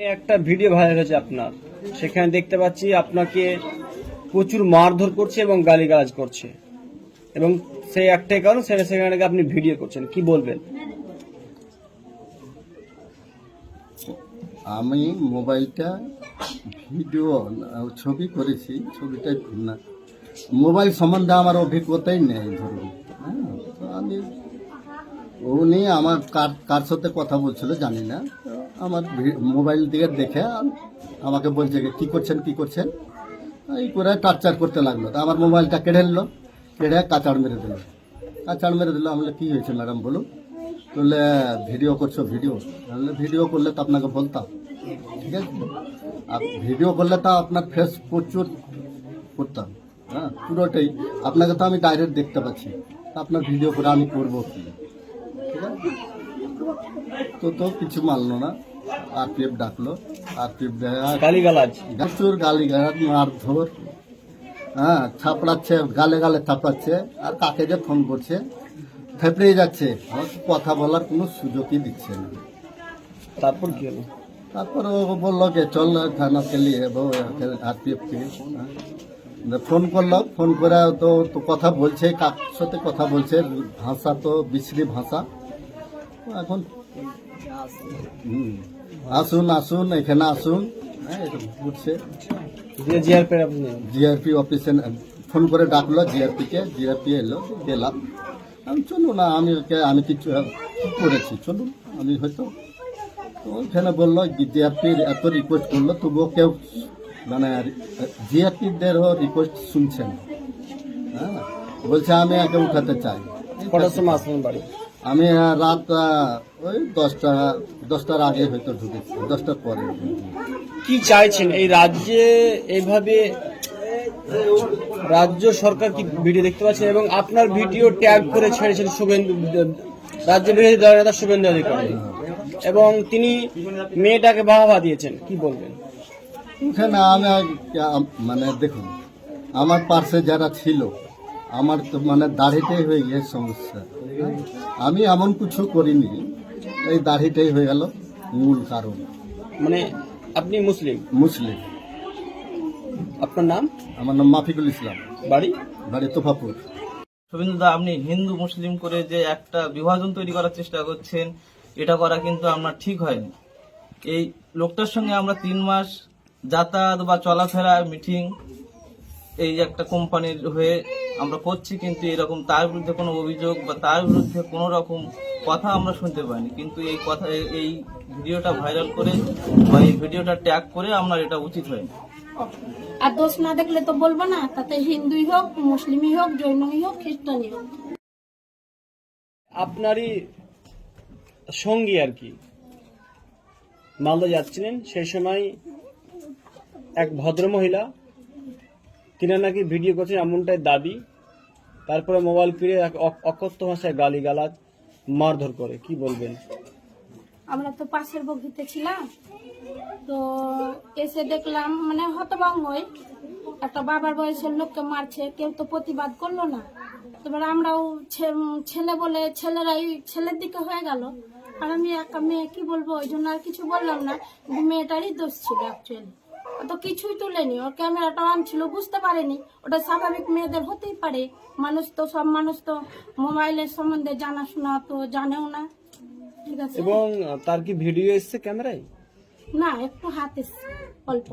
একটা video viral হয়েছে আপনার। সেখানে দেখতে পাচ্ছি আপনাকে প্রচুর মারধর করছে এবং গালিগালাজ করছে। এবং সেই একটাই কারণ সেটা সেখানে আপনি ভিডিও করছেন। কি বলবেন? আমি মোবাইলটা ভিডিও, ছবি করেছি, ছবিটা না। মোবাইল সম্বন্ধে আমার অভিজ্ঞতাই নেই, ধরুন। হ্যাঁ আমি উনি আমার কার কার সাথে কথা বলছিল জানি না। আমার মোবাইল দিকে দেখে আম- আমাকে বলছে যে কী করছেন কী করছেন? এই করে টার্চার করতে লাগল। তা আমার মোবাইলটা কেড়ে নিল কেড়ে কাচাড় মেরে দিল। কাচাড় মেরে দিল আমি বললাম, কী হয়েছে ম্যাডাম বলুন? বললে ভিডিও করছ ভিডিও। বললে ভিডিও করলে তো আপনাকে বলতাম। ঠিক আছে? আর ভিডিও করলে তো আপনার ফেস প্রচুর করতাম। হ্যাঁ পুরোটাই। আপনাকে তো আমি ডাইরেক্ট দেখতে পাচ্ছি। আপনার ভিডিও করে আমি করব কি? তো তো কিছু মানলো না। আর পি এফ ডাকলো। আর পি এফ গালিগালাজ। প্রচুর মারধর। হ্যাঁ থাপড়াচ্ছে গালে গালে থাপড়াচ্ছে। আর কাকে যে ফোন করছে থেপড়ে যাচ্ছে। আমাকে কথা বলার কোনো সুযোগই দিচ্ছে না। তারপর কি হলো? তারপর ও বলল যে চল থানা কে লিয়ে আর পি এফ থেকে। ফোন করল ফোন করে তো তো কথা বলছে কার সাথে কথা বলছে ভাষা তো বিশ্রী ভাষা। এখন আসুন আসুন এখানে আসুন। হ্যাঁ জিআরপি অফিসে ফোন করে ডাকলো জিআরপিকে জিআরপি এলো গেলাম। আমি চলুন না আমি ওকে আমি কিছু করেছি চলুন আমি হয়তো তো ওখানে বলল জিআরপির এত রিকোয়েস্ট করল তবুও কেউ মানে জিআরপিদেরও রিকোয়েস্ট শুনছেন হ্যাঁ বলছে আমি একে উঠাতে চাই। কটার সময় বাড়ি? আমি রাত ওই দশটা দশটার আগে হয়তো ঢুকেছি দশটার পরে। কি চাইছেন? এই রাজ্যে এইভাবে রাজ্য সরকার কি ভিডিও দেখতে পাচ্ছেন এবং আপনার ভিডিও ট্যাগ করে ছেড়েছেন শুভেন্দু রাজ্য বিরোধী দলের নেতা শুভেন্দু অধিকারী। এবং তিনি মেয়েটাকে বাহবা দিয়েছেন কি বলবেন? ওখানে আমি মানে দেখুন আমার পার্শ্বে যারা ছিল আমার তো মানে দাড়িটাই হয়ে গিয়ে সমস্যা? আমি এমন কিছু করিনি এই দাড়িটাই হয়ে গেল মূল কারণ। মানে আপনি মুসলিম? মুসলিম। আপনার নাম? আমার নাম মাফিকুল ইসলাম। বাড়ি? বাড়ি তোফাপুর। শুভেন্দুদা আপনি হিন্দু মুসলিম করে যে একটা বিভাজন তৈরি করার চেষ্টা করছেন এটা করা কিন্তু আপনার ঠিক হয়নি। এই লোকটার সঙ্গে আমরা তিন মাস যাতায়াত বা চলাফেরা মিটিং এই যে একটা কোম্পানির হয়ে আমরা করছি কিন্তু এরকম তার বিরুদ্ধে কোনো অভিযোগ বা তার বিরুদ্ধে কোনো রকম কথা আমরা শুনতে পাইনি। কিন্তু এই কথা এই ভিডিওটা ভাইরাল করে বা এই ভিডিওটা ট্যাগ করে আমরা এটা উচিত হয়নি। আর দোষ না দেখলে তো বলব না তাতে হিন্দুই হোক মুসলিমই হোক জৈনই হোক খ্রিস্টানই হোক। আপনারই সঙ্গী আর কি। মালদা যাচ্ছিলেন সেই সময় এক ভদ্র মহিলা তিনি নাকি ভিডিও করছেন এমনটাই দাবি। তারপরে মোবাইল ফিরে অকথ্য ভাষায় গালি গালাজ মারধর করে। কি বলবেন? আমরা তো পাশের বগিতে ছিলাম। তো এসে দেখলাম মানে হতভঙ্গই একটা বাবার বয়সের লোককে মারছে, কেউ তো প্রতিবাদ করল না। এবার আমরাও ছেলে বলে ছেলেরাই ছেলের দিকে হয়ে গেল। আর আমি একা মেয়ে, কি বলব? ওই জন্য আর কিছু বললাম না। মেয়েটারই দোষ ছিল অ্যাকচুয়ালি তো কিছুই তুলেনি। ওর ক্যামেরাটা অন ছিল বুঝতে পারেনি। ওটা স্বাভাবিক মেয়েদের হতেই পারে। মানুষ তো সব মানুষ তো মোবাইলের সম্বন্ধে জানাশোনা তো জানেও না। ঠিক আছে? এবং তার কি ভিডিও এসছে ক্যামেরায় না একটু হাতে অল্প।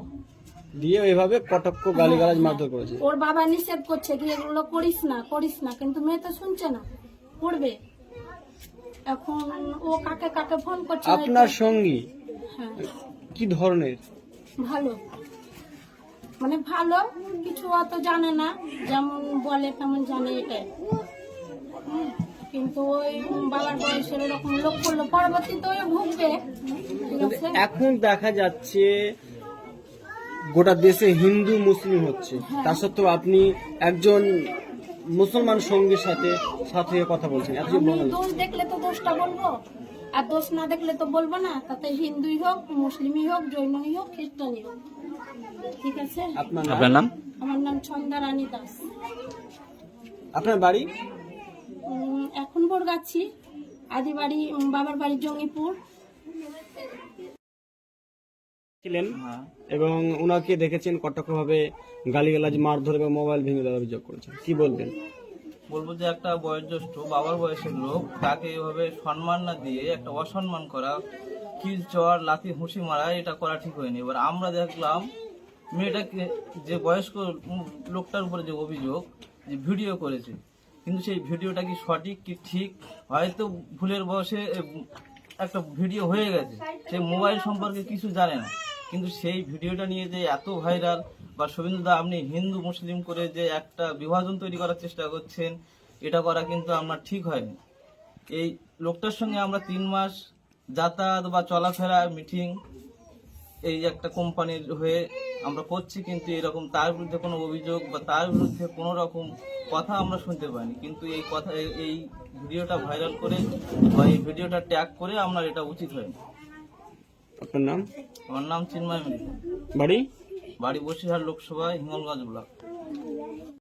দিয়ে এভাবে কটক্ষ গালি গালাজ মারধর করেছে। ওর বাবা নিষেধ করছে কি এগুলো করিস না করিস না কিন্তু মেয়ে তো শুনছে না। করবে। এখন ও কাকে কাকে ফোন করছে আপনার সঙ্গী হ্যাঁ। কি ধরনের? ভালো। মানে ভালো কিছু অত জানে না যেমন বলে তেমন জানে এটাই কিন্তু ওই বাবার বয়সের এরকম লোক করল পরবর্তীতে ওই ভুগবে। এখন দেখা যাচ্ছে গোটা দেশে হিন্দু মুসলিম হচ্ছে। তা সত্ত্বেও আপনি একজন মুসলমান সঙ্গীর সাথে সাথে কথা বলছেন। দোষ দেখলে তো দোষটা বলব। আর দোষ না দেখলে তো বলব না। তাতে হিন্দুই হোক মুসলিমই হোক জৈনই হোক খ্রিস্টানই হোক। ঠিক আছে? আপনার আপনার নাম? আমার নাম ছন্দা রানী দাস। আপনার বাড়ি? এখন বরগাছি। আদি বাড়ি বাবার বাড়ি জঙ্গিপুর। ছিলেন হ্যাঁ। এবং ওনাকে দেখেছেন কটাক্ষভাবে গালিগালাজ মারধর এবং মোবাইল ভেঙে দেওয়ার অভিযোগ করেছেন। কি বলবেন? বলব যে একটা বয়োজ্যেষ্ঠ, বাবার বয়সের লোক, তাকে এভাবে সম্মান না দিয়ে একটা অসম্মান করা কিল চর লাথি হুঁসি মারা, এটা করা ঠিক হয়নি। এবার আমরা দেখলাম, মেয়েটাকে যে বয়স্ক লোকটার উপরে যে অভিযোগ, যে ভিডিও করেছে, কিন্তু সেই ভিডিওটা কি সঠিক কি ঠিক? হয়তো ভুলের বয়সে একটা ভিডিও হয়ে গেছে, সে মোবাইল সম্পর্কে কিছু জানে না। কিন্তু সেই ভিডিওটা নিয়ে যে এত ভাইরাল, বা শুভেন্দুদা আপনি হিন্দু, মুসলিম করে যে একটা বিভাজন তৈরি করার চেষ্টা করছেন, এটা করা কিন্তু আমার ঠিক হয়নি। এই লোকটার সঙ্গে আমরা তিন মাস যাতায়াত বা চলাফেরা মিটিং এই একটা কোম্পানির হয়ে আমরা করছি, কিন্তু এরকম তার বিরুদ্ধে কোনো অভিযোগ বা তার বিরুদ্ধে কোনো রকম কথা আমরা শুনতে পাইনি। কিন্তু এই কথা, এই- ভিডিওটা ভাইরাল করে বা এই ভিডিওটা ট্যাগ করে আমরা এটা উচিত হয়নি। আপনার নাম? আমার নাম চিন্ময় বাড়ি? বাড়ি বসিরহাট লোকসভা হিঙ্গলগঞ্জ ব্লক।